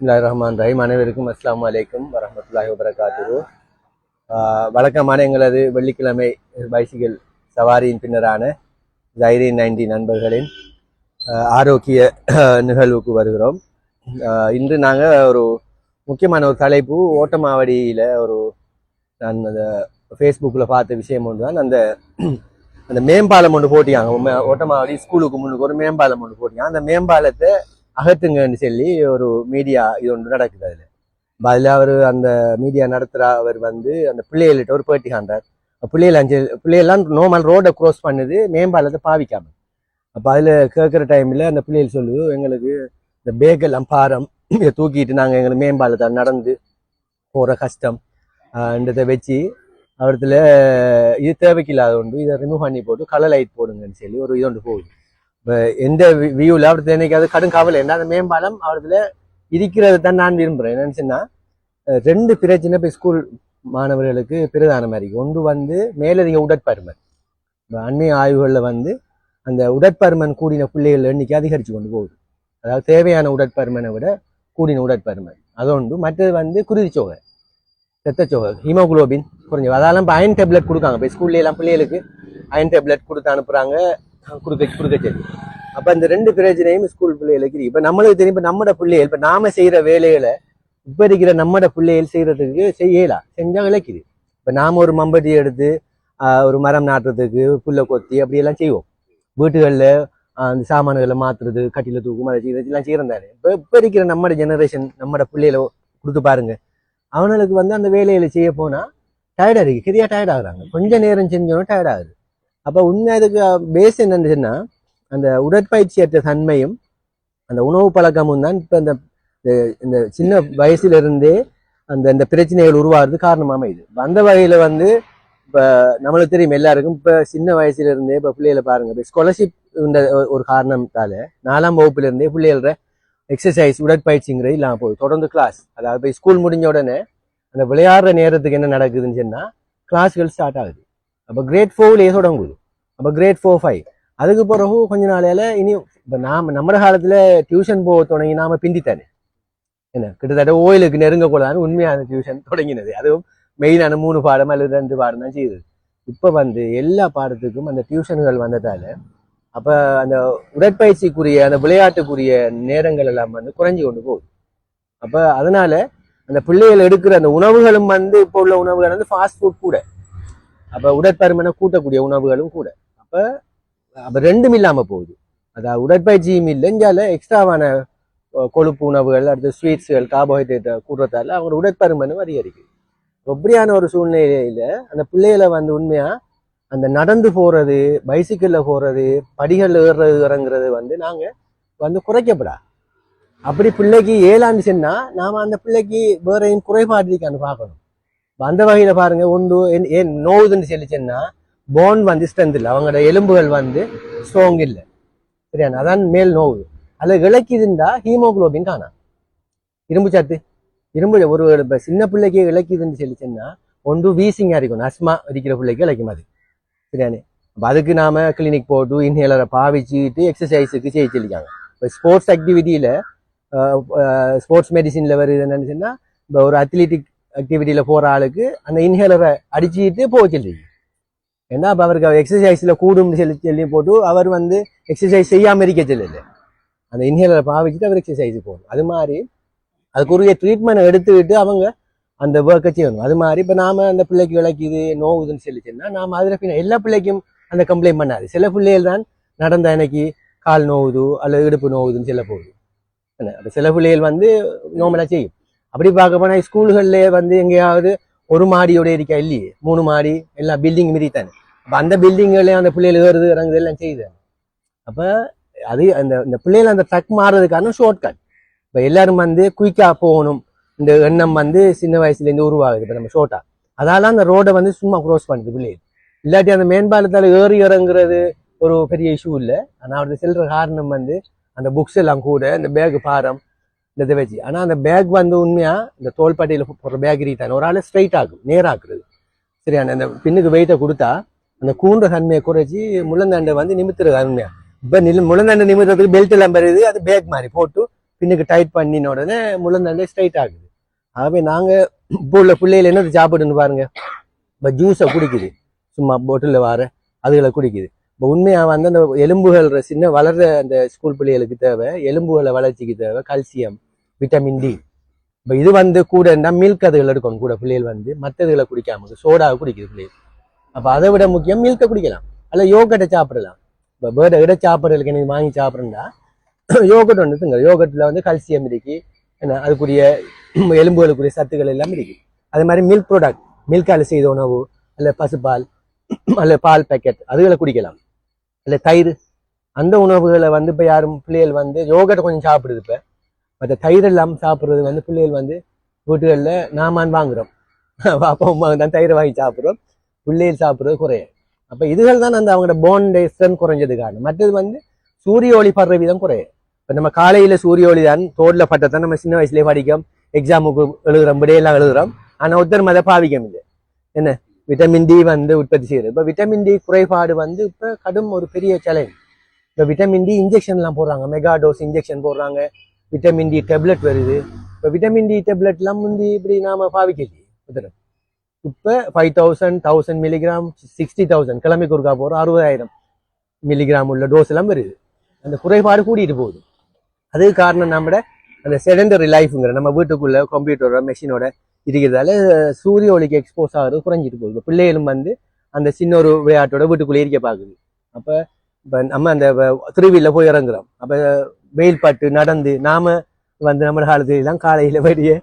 பிஸ்மில்லாஹிர் ரஹ்மான் ரஹீம் அனைவருக்கும் அஸ்லாம் அலைக்கும் வரமத்துல்லாஹி வபரகாத்துஹு. வழக்கமான எங்களது வெள்ளிக்கிழமை பைசிக்கிள் சவாரியின் பின்னரான ஜைரீன் நைன்டி நண்பர்களின் ஆரோக்கிய நிகழ்வுக்கு வருகிறோம். இன்று நாங்கள் ஒரு முக்கியமான ஒரு தலைப்பு ஓட்டமாவடியில் ஒரு நான் அந்த ஃபேஸ்புக்கில் பார்த்த விஷயம் ஒன்று தான் அந்த அந்த மேம்பாலம் ஒன்று போட்டியாங்க. ஓட்டமாவடி ஸ்கூலுக்கு முன்னுக்கு ஒரு மேம்பாலம் ஒன்று போட்டியாங்க. அந்த மேம்பாலத்தை அகற்றுங்கன்னு சொல்லி ஒரு மீடியா இது ஒன்று நடக்குது அதில். அதில் அவர் அந்த மீடியா நடத்துகிற அவர் வந்து அந்த பிள்ளைகள்கிட்ட ஒரு பேட்டி காண்றார். பிள்ளைகள் அஞ்சு பிள்ளைகள்லாம் நோமல் ரோடை க்ரோஸ் பண்ணுது மேம்பாலத்தை பாவிக்காமல் அப்போ அதில் கேட்குற டைமில் அந்த பிள்ளைகள் சொல்லுது எங்களுக்கு இந்த பேக்கெல்லாம் பாரம். இதை தூக்கிட்டு நாங்கள் எங்களுக்கு மேம்பாலத்தை நடந்து போகிற கஷ்டம். என்றதை வச்சு அவரத்தில் இது தேவைக்கு இல்லாத ஒன்று இதை ரிமூவ் பண்ணி போட்டு கலர் லைட் போடுங்கன்னு சொல்லி ஒரு இது ஒன்று போகுது. எந்த வியூவில் அவருக்கு எனக்கு கடும் கவலை. என்ன அந்த மேம்பாலம் அவரதுல இருக்கிறது தான் நான் விரும்புகிறேன் என்னன்னு சொன்னால் ரெண்டு பிரச்சனை இப்போ ஸ்கூல் மாணவர்களுக்கு பிரதான மாதிரி ஒன்று வந்து மேலதிக உடற்பருமன். இப்போ அண்மைய ஆய்வுகளில் வந்து அந்த உடற்பருமன் கூடின பிள்ளைகள் எண்ணிக்கை அதிகரித்து கொண்டு போகுது. அதாவது தேவையான உடற்பருமனை விட கூடின உடற்பருமன். அதோண்டு மற்றது வந்து குருதிச்சோகை ரத்தச்சோகை ஹீமோகுளோபின் குறைஞ்சு அதெல்லாம் இப்போ அயன் டேப்லெட் கொடுக்காங்க. இப்போ ஸ்கூல்ல எல்லாம் பிள்ளைகளுக்கு அயன் டேப்லெட் கொடுத்து அனுப்புகிறாங்க கொடுக்க கொடுக்க செடி அப்போ இந்த ரெண்டு பிரச்சனையும் ஸ்கூல் பிள்ளைகளுக்கு இப்போ நம்மளுக்கு தெரியும் இப்போ நம்மட பிள்ளைகள் இப்போ நாம செய்கிற வேலைகளை இப்போ இருக்கிற நம்மட பிள்ளைகள் செய்கிறதுக்கு செய்யலாம் செஞ்சால் இழைக்குது. இப்போ நாம் ஒரு மம்பட்டி எடுத்து ஒரு மரம் நாட்டுறதுக்கு புல்லை கொத்தி அப்படியெல்லாம் செய்வோம். வீட்டுகளில் அந்த சாமான்களை மாற்றுறது கட்டில தூக்கும் அதை செய்யறது எல்லாம் செய்கிறோம் இப்போ இப்போ இருக்கிற நம்மட ஜெனரேஷன் நம்மட பிள்ளைகளை கொடுத்து பாருங்க. அவனுக்கு வந்து அந்த வேலைகளை செய்ய போனால் டயர்டாக இருக்குது கிரியா டயர்ட் ஆகுறாங்க. கொஞ்சம் நேரம் செஞ்சோன்னா டயர்ட் ஆகுது. அப்போ உண்மை அதுக்கு பேஸ் என்னன்னு சொன்னா அந்த உடற்பயிற்சியற்ற தன்மையும் அந்த உணவு பழக்கமும் தான் இப்போ இந்த இந்த- சின்ன வயசுலேருந்தே அந்த இந்த பிரச்சனைகள் உருவாகிறது காரணமாக அமையுது. அந்த வகையில் வந்து இப்போ நம்மளுக்கு தெரியும் எல்லாருக்கும் இப்போ சின்ன வயசுலேருந்தே இப்போ பிள்ளைகளை பாருங்க இப்போ ஸ்காலர்ஷிப் இந்த ஒரு காரணத்தால் நாலாம் வகுப்புலேருந்தே பிள்ளைகள எக்ஸசைஸ் உடற்பயிற்சிங்கிறது இல்லாமல் போகுது. தொடர்ந்து கிளாஸ் அதாவது இப்போ ஸ்கூல் முடிஞ்ச உடனே அந்த விளையாடுற நேரத்துக்கு என்ன நடக்குதுன்னு சொன்னால் கிளாஸ்கள் ஸ்டார்ட் ஆகுது. அப்போ கிரேட் ஃபோர்லேயே தொடங்குது. அப்போ கிரேட் ஃபோர் ஃபைவ் அதுக்கு பிறகு கொஞ்ச நாளையில இனி இப்போ நாம் நம்ம காலத்தில் டியூஷன் போக தொடங்கி நாம பிந்தித்தானே? என்ன? கிட்டத்தட்ட ஓயிலுக்கு நெருங்கக்கூடாதுன்னு உண்மையான டியூஷன் தொடங்கினது. அதுவும் மெயினான மூணு பாடம் அல்லது ரெண்டு பாடம் தான் செய்யுது இப்போ வந்து எல்லா பாடத்துக்கும் அந்த டியூஷன்கள் வந்ததால அப்போ அந்த உடற்பயிற்சிக்குரிய அந்த விளையாட்டுக்குரிய நேரங்கள் எல்லாம் வந்து குறைஞ்சி கொண்டு போகுது. அப்போ அதனால அந்த பிள்ளைகள் எடுக்கிற அந்த உணவுகளும் வந்து இப்போ உள்ள உணவுகள் வந்து ஃபாஸ்ட் ஃபுட் கூட. அப்போ உடற்பருமனை கூட்டக்கூடிய உணவுகளும் கூட. அப்போ அப்போ ரெண்டும் இல்லாமல் போகுது. அதாவது உடற்பயிற்சியும் இல்லைஞ்சால எக்ஸ்ட்ராவான கொழுப்பு உணவுகள் அடுத்து ஸ்வீட்ஸுகள் கார்போஹைட்ரேட்டை கூடுறதால அவங்க உடற்பருமனும் அதிகரிக்குது. அப்படியான ஒரு சூழ்நிலையில அந்த பிள்ளைகளை வந்து உண்மையா அந்த நடந்து போறது பைசிக்கிள்ல போறது படிகள் ஏறுறது இறங்குறது வந்து நாங்க வந்து குறைக்கப்படா. அப்படி பிள்ளைக்கு ஏழாண்டு சென்னா நாம அந்த பிள்ளைக்கு வேறையும் குறைபாடு இருக்கான்னு பார்க்கணும். அந்த வகையில் பாருங்கள் ஒன்று ஏன் ஏன் நோவுதுன்னு சொல்லிச்சுன்னா போன் வந்து ஸ்ட்ரென்த் இல்லை. அவங்களோட எலும்புகள் வந்து ஸ்ட்ராங் இல்லை. சரியா? அதான் மேல் நோவு. அதில் இழக்கிதுண்டா ஹீமோகுளோபின் காணா. இரும்பு சத்து. இரும்பு ஒரு இப்போ சின்ன பிள்ளைக்கு இழக்கிதுன்னு சொல்லிச்சுன்னா ஒன்று வீசிங்காக இருக்கணும் அஸ்மா இருக்கிற பிள்ளைக்கு இழைக்கும் அது. சரியானே அப்போ அதுக்கு நாம் கிளினிக் போட்டு இன்ஹேலரை பாவிச்சுட்டு எக்ஸசைஸுக்கு செய்ய சொல்லிக்காங்க இப்போ ஸ்போர்ட்ஸ் ஆக்டிவிட்டியில் ஸ்போர்ட்ஸ் மெடிசினில் வருது என்னன்னு சொன்னால் இப்போ ஒரு அத்லெட்டிக் ஆக்டிவிட்டியில் போகிற ஆளுக்கு அந்த இன்ஹேலரை அடிச்சுட்டு போக சொல்லிருக்கு ஏன்னா அப்போ அவருக்கு எக்ஸசைஸில் கூடும்னு சொல்லி சொல்லி போட்டு அவர் வந்து எக்ஸசைஸ் செய்யாமல் இருக்க சொல்லல. அந்த இன்ஹேலரை பாவிச்சுட்டு அவர் எக்ஸசைஸ் போகணும். அது மாதிரி அதுக்குரிய ட்ரீட்மெண்ட் எடுத்துக்கிட்டு அவங்க அந்த ஒர்க்கை செய்யணும். அது மாதிரி இப்போ நாம் அந்த பிள்ளைக்கு விளக்கிது நோவுதுன்னு சொன்னால் நாம அதில் பின்ன எல்லா பிள்ளைக்கும் அந்த கம்ப்ளைண்ட் பண்ணாது. சில பிள்ளைகள் தான் நடந்த எனக்கு கால் நோவுது அல்லது இடுப்பு நோவுதுன்னு சொல்ல போகுது. என்ன அப்போ சில பிள்ளைகள் வந்து நோமலாக செய்யும். அப்படி பார்க்க போனால் ஸ்கூல்கள்லேயே வந்து எங்கேயாவது ஒரு மாடியோட இருக்கா? இல்லையே. மூணு மாடி எல்லாம் பில்டிங் மீறி தானே. அப்போ அந்த பில்டிங்லேயே அந்த பிள்ளைகள் ஏறுது இறங்குது எல்லாம் செய்யுது. அப்போ அது அந்த இந்த பிள்ளைகள் அந்த ட்ரக் மாறுறதுக்கான ஷார்ட் கட் இப்போ எல்லாரும் வந்து குயிக்காக போகணும். இந்த எண்ணம் வந்து சின்ன வயசுலேருந்து உருவாகுது இப்போ நம்ம ஷோட்டா அதால அந்த ரோடை வந்து சும்மா க்ரோஸ் பண்ணுது பிள்ளைகள். இல்லாட்டி அந்த மேம்பாலத்தால் ஏறி இறங்குறது ஒரு பெரிய இஷ்யூ இல்லை. ஆனால் அவருக்கு செல்ற காரணம் வந்து அந்த புக்ஸ் எல்லாம் கூட இந்த பேக் பாரம் இந்த இதை வச்சு ஆனால் அந்த பேக் வந்து உண்மையாக இந்த தோள்பட்டையில் போடுற பேக் ரீத்தான ஒரு ஆள் ஸ்ட்ரைட் ஆகும் நேராக்குறது. சரியான அந்த பின்னுக்கு வெயிட்டை கொடுத்தா அந்த கூன்ற தன்மையை குறைச்சி முள்ளந்தாண்டை வந்து நிமித்துறது உண்மையா இப்போ நில் முள்ளந்தாண்டை நிமித்துறதுக்கு பெல்ட் எல்லாம் பெறுது அது பேக் மாதிரி போட்டு பின்னுக்கு டைட் பண்ணின உடனே முள்ளந்தண்டே ஸ்ட்ரைட் ஆகுது. ஆகவே நாங்க இப்போ உள்ள பிள்ளைகள் என்ன சாப்பிடுன்னு பாருங்க. இப்போ ஜூஸை குடிக்குது. சும்மா போட்டில் வர அதுகளை குடிக்குது. இப்போ உண்மையாக வந்து அந்த எலும்புகள் சின்ன வளர்ற அந்த ஸ்கூல் பிள்ளைகளுக்கு தேவை எலும்புகளை வளர்ச்சிக்கு தேவை கால்சியம் விட்டமின் டி இப்போ இது வந்து கூடன்னா மில்க் அதுகள் எடுக்கணும். கூட பிள்ளைகள் வந்து மற்றதுகளை குடிக்காம சோடாவை குடிக்குது பிள்ளைகள். அப்போ அதை விட முக்கியம் மில்கை குடிக்கலாம். அல்ல யோகட்டை சாப்பிடலாம். இப்போ பேர்டை விட சாப்பிட்றதுக்கு எனக்கு வாங்கி சாப்பிட்றா யோகட் ஒன்றுங்க யோகட்டில் வந்து கல்சியம் இருக்கு. என்ன அதுக்குரிய எலும்புகளுக்குரிய சத்துக்கள் எல்லாம் இருக்கு. அதே மாதிரி மில்க் ப்ராடக்ட் மில்கால் செய்த உணவு அல்ல பசுப்பால் அல்ல பால் பேக்கெட் அதுகளை குடிக்கலாம். இல்லை தயிர். அந்த உணவுகளை வந்து இப்போ யாரும் பிள்ளைகள் வந்து யோகட்டை கொஞ்சம் சாப்பிடுது இப்போ. மற்ற தயிர் எல்லாம் சாப்பிட்றது வந்து பிள்ளைகள் வந்து வீட்டுகளில் நாமான் வாங்குறோம். அப்பா அம்மா தான் தயிர் வாங்கி சாப்பிட்றோம். பிள்ளைகள் சாப்பிட்றது குறைய. அப்போ இதுகள் தான் அந்த அவங்களோட போன் ஸ்ட்ரென்த் குறைஞ்சது காரணம் மற்றது வந்து சூரிய ஒளி படுற விதம் குறையும் இப்போ நம்ம காலையில சூரிய ஒளி தான் தோல்ல பட்டதான் நம்ம சின்ன வயசுலயே படிக்கும் எக்ஸாமுக்கு எழுதுகிறோம் விடையெல்லாம் எழுதுகிறோம் ஆனா ஒருத்தர் அதை பாவிக்கம் இது என்ன? விட்டமின் டி வந்து உற்பத்தி செய்யுது இப்போ விட்டமின் டி குறைபாடு வந்து இப்போ கடும் ஒரு பெரிய சேலஞ்ச் இப்போ விட்டமின் டி இன்ஜெக்ஷன்லாம் போடுறாங்க. மெகா டோஸ் இன்ஜெக்ஷன் போடுறாங்க. விட்டமின் டி டேப்லெட் வருது. இப்போ விட்டமின் டி டேப்லெட்லாம் முந்தி இப்படி நாம பாவிக்கலையே ஒருத்தர் இப்போ five thousand thousand milligram sixty thousand கிழமைக்கு ஒருக்கா போகிறோம் அறுபதாயிரம் மில்லிகிராம் உள்ள டோஸ் எல்லாம் வருது. அந்த குறைபாடு கூட்டிகிட்டு போகுது. அதுக்கு காரணம் நம்மட அந்த செடண்டரி லைஃப்ங்கிற நம்ம வீட்டுக்குள்ள கம்ப்யூட்டரோட மெஷினோட இருக்கிறதால சூரிய ஒளிக்கு எக்ஸ்போஸ் ஆகிறது குறைஞ்சிட்டு போகுது. இப்போ பிள்ளைகளும் வந்து அந்த சின்ன ஒரு விளையாட்டோட வீட்டுக்குள்ளே இருக்க பார்க்குது. அப்போ இப்போ நம்ம அந்த திருவியில் போய் இறங்குறோம். அப்போ வெயில் பட்டு நடந்து நாம வந்து நம்ம காலத்துல எல்லாம் காலையில் வெளியே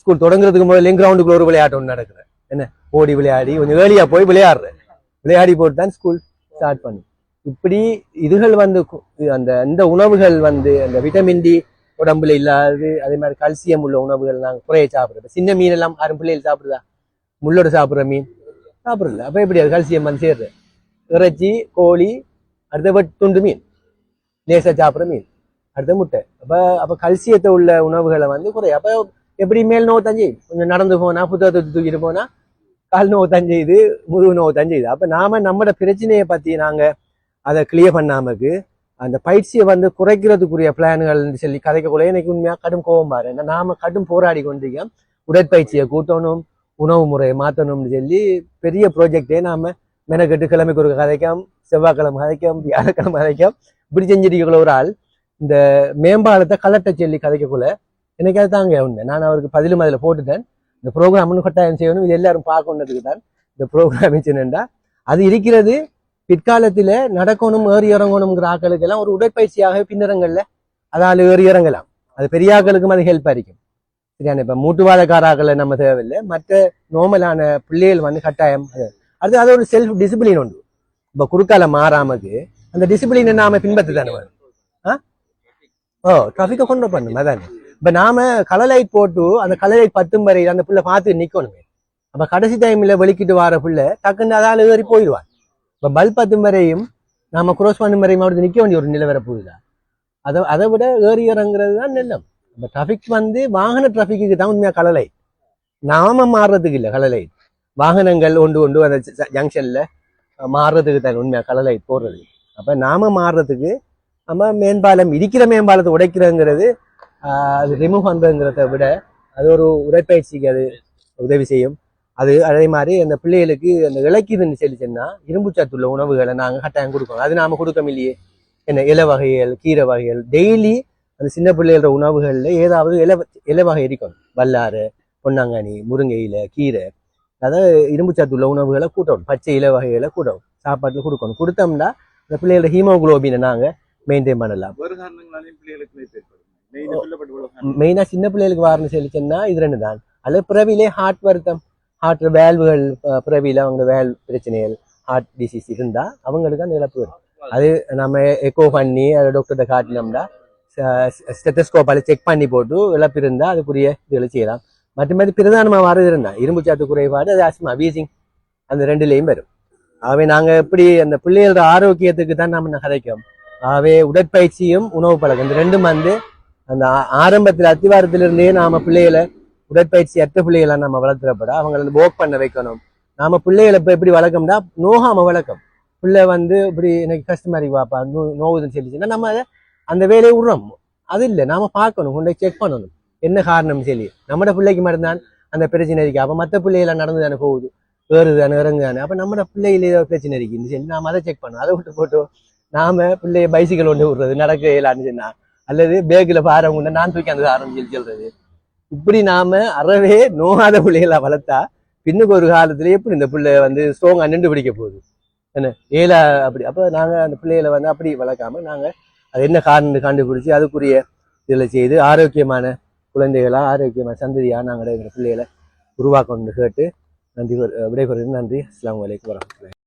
ஸ்கூல் தொடங்குறதுக்கு முதல்ல கிரவுண்டுக்குள்ள ஒரு விளையாட்டு ஒன்று நடக்குது. என்ன? ஓடி விளையாடி கொஞ்சம் ஏர்லியா போய் விளையாடுறேன் விளையாடி போட்டு தான் ஸ்கூல் ஸ்டார்ட் பண்ணு இப்படி இதுகள் வந்து அந்த அந்த இந்த உணவுகள் வந்து அந்த விட்டமின் டி உடம்புல இல்லாது அதே மாதிரி கல்சியம் உள்ள உணவுகள் நாங்கள் குறைய சாப்பிட்றது சின்ன மீன் எல்லாம் யாரும் பிள்ளைகள் சாப்பிடுதா? முள்ளோட சாப்பிட்ற மீன் சாப்பிடல. அப்போ எப்படி அது கல்சியம் வந்து சேர்றது? இறைச்சி கோழி அடுத்த வெட் துண்டு மீன். லேசாக சாப்பிட்ற மீன். அடுத்த முட்டை. அப்போ அப்போ கல்சியத்தை உள்ள உணவுகளை வந்து குறை. அப்போ எப்படி மேல் நோவு தஞ்சு? கொஞ்சம் நடந்து போனால் புத்தகத்தை தூக்கிட்டு போனால் கால் நோவு தான் முதுகு நோவு தான் அப்போ நாம் நாம பிரச்சனையை பற்றி நாங்கள் அதை கிளியர் பண்ணாமக்கு அந்த பயிற்சியை வந்து குறைக்கிறதுக்குரிய பிளான்கள் சொல்லி கதைக்கக்குள்ள எனக்கு உண்மையாக கடும் கோபம் பாரு. ஏன்னா நாம கடும் போராடி கொண்டிருக்கோம். உடற்பயிற்சியை கூட்டணும் உணவு முறையை மாற்றணும்னு சொல்லி பெரிய ப்ராஜெக்டே நாம் மெனக்கெட்டு கிழமைக்கு ஒரு கதைக்கம் செவ்வாய்க்கிழமை கதைக்கம் வியாழக்கிழமை கதைக்கம். இப்படி செஞ்சிருக்கக்குள்ள ஒரு ஆள் இந்த மேம்பாலத்தை கலட்ட சொல்லி கதைக்கக்குள்ள எனக்கு அது தாங்க உண்மை. நான் அவருக்கு பதிலும் அதில் போட்டுட்டேன். இந்த ப்ரோக்ராம்னு கட்டாயம் செய்யணும். இது எல்லாரும் பார்க்கணுன்றதுக்கு தான் இந்த ப்ரோக்ராம் வச்சுனேன்டா அது இருக்கிறது பிற்காலத்தில் நடக்கணும் ஏறி இறங்கணுங்கிற ஆக்களுக்கு எல்லாம் ஒரு உடற்பயிற்சியாக பின்னரங்கள்ல அதால் ஏறி இறங்கலாம். அது பெரிய ஆக்களுக்கும் அது ஹெல்ப் அரிக்கும் சரியான இப்போ மூட்டுவாதக்காராக்களை நம்ம தேவையில்லை. மற்ற நோமலான பிள்ளைகள் வந்து கட்டாயம் அது. அது ஒரு செல்ஃப் டிசிப்ளின் உண்டு. இப்போ குறுக்கால மாறாமக்கு அந்த டிசிப்ளினை நாம பின்பற்ற தானே ஆ? ஓ டிராஃபிக்கை கொண்டு பண்ணும் அதானே. இப்ப நாம கலர் லைட் போட்டு அந்த கலர் லைட் பத்தும் வரை அந்த பிள்ளை பார்த்து நிக்கணுமே. அப்ப கடைசி டைம்ல வெளிக்கிட்டு வர பிள்ளை டக்குன்னு அதால ஏறி போயிடுவான். இப்ப பல் பத்தும் வரையும் நாம குரோஸ் பண்ணும் வரையும் அவருக்கு நிக்க வேண்டிய ஒரு நிலவர போகுதா அதை அதை விட ஏறி இறங்குறது தான் நெல்லம். இப்ப டிராஃபிக் வந்து வாகன டிராஃபிக்கு தான் உண்மையா கலர் லைட் நாம மாறுறதுக்கு இல்லை கலர் லைட் வாகனங்கள் ஒன்று ஒன்று அந்த ஜங்ஷன்ல மாறுறதுக்கு தான் உண்மையா கலர் லைட் போடுறது. அப்போ நாம மாறுறதுக்கு நம்ம மேம்பாலம் இடிக்கிற மேம்பாலத்தை உடைக்கிறங்கிறது அது ரிமூவ் பண்ணுறங்கிறத விட அது ஒரு உடற்பயிற்சிக்கு அது உதவி செய்யும். அது அதே மாதிரி அந்த பிள்ளைகளுக்கு அந்த இலக்கியதுன்னு சொல்லி சொன்னா இரும்பு சத்துள்ள உணவுகளை நாங்கள் கட்டாயம் கொடுக்கணும். அது நாம கொடுக்க இல்லையே என்ன இலை வகைகள் கீரை வகைகள் டெய்லி அந்த சின்ன பிள்ளைகளோட உணவுகளில் ஏதாவது இலை இலை வகை இருக்கணும் வல்லாறு பொன்னாங்கனி முருங்கை இலை கீரை. அதாவது இரும்பு சத்துள்ள உணவுகளை கூட்டணும். பச்சை இலை வகைகளை கூட்டணும். சாப்பாட்டில் கொடுக்கணும். கொடுத்தோம்னா அந்த பிள்ளைகளோட ஹீமோகுளோபினை நாங்கள் மெயின்டைன் பண்ணலாம். வேறு காரணங்களாலையும் பிள்ளைகளுக்கு நோய் ஏற்படும் மெயின் சொல்லப்பட்டு இவ்வளவு மெயினா சின்ன பிள்ளைகளுக்கு வரணும்னு சொல்லி சொன்னா இது ரெண்டு தான். அல்லது பிறவிலே ஹார்ட் வருத்தம் ஹார்ட் வேல்வுகள் பிறவியில அவங்க வேல் பிரச்சனைகள் ஹார்ட் டிசீஸ் இருந்தா அவங்களுக்கு அந்த இழப்பு வரும். அது நம்ம எக்கோ பண்ணி அதை டாக்டர்கிட்ட காட்டினோம்னா ஸ்டெத்தஸ்கோப்பால செக் பண்ணி போட்டு இழப்பு இருந்தா அதுக்குரிய இதுகளை செய்யலாம். மற்றபடி பிரதானமா வரது இருந்தா இரும்பு சாத்து குறைபாடு அது ஆஸ்மா வீசிங் அந்த ரெண்டுலேயும் வரும். ஆகவே நாங்க எப்படி அந்த பிள்ளைகளோட ஆரோக்கியத்துக்கு தான் நம்ம கதைக்கும் ஆகவே உடற்பயிற்சியும் உணவு பழக்கம். இந்த ரெண்டும் வந்து அந்த ஆ- ஆரம்பத்துல அத்திவாரத்திலிருந்தே நாம பிள்ளைகளை உடற்பயிற்சி அற்ற பிள்ளைகளை நம்ம வளர்த்துறப்பட. அவங்களை வந்து ஒர்க் பண்ண வைக்கணும். நாம பிள்ளைகளை இப்போ எப்படி வளர்க்கம்னா நோகாம வளர்க்கும் பிள்ளை வந்து இப்படி எனக்கு கஷ்டமா இருக்கு பாப்பா நோ நோவுதுன்னு சொல்லிச்சுன்னா நம்ம அதை அந்த வேலையை விடுறோம். அது இல்லை நாம பார்க்கணும் கொண்டு செக் பண்ணணும். என்ன காரணம் சொல்லி. நம்மட பிள்ளைக்கு மட்டும்தான் அந்த பிரச்சனை இருக்கு. அப்போ மற்ற பிள்ளைகளை நடந்து தானே போகுது. ஏறுது தானே இறங்கு தானே அப்போ நம்ம பிள்ளையில ஏதோ பிரச்சனை இருக்குன்னு சொல்லி நாம அதை செக் பண்ணோம் அதை விட்டு போட்டு நாம பிள்ளைய பைசிக்கல் ஒன்று விடுறது நடக்க இயலான்னு சொன்னா. அல்லது பேக்கில் பாரம் கொண்டு நான் தூக்கி அந்த சாரம் சொல்லி சொல்றது. இப்படி நாம அறவே நோகாத பிள்ளைகளை வளர்த்தா பின்னுக்கு ஒரு காலத்துல எப்படி இந்த பிள்ளை வந்து ஸ்ட்ராங்காக நின்று பிடிக்க போகுது? என்ன? ஏழா அப்படி. அப்போ நாங்கள் அந்த பிள்ளைகளை வந்து அப்படி வளர்க்காம நாங்கள் அது என்ன காரணம் கண்டுபிடிச்சி அதுக்குரிய இதில் செய்து ஆரோக்கியமான குழந்தைகளாக ஆரோக்கியமான சந்ததியாக நாங்கள் எங்கள் பிள்ளைகளை உருவாக்கணும்னு கேட்டு நன்றி விடைபெறுகிறேன். நன்றி. அஸ்லாம் அலைக்கும் வரமத்துல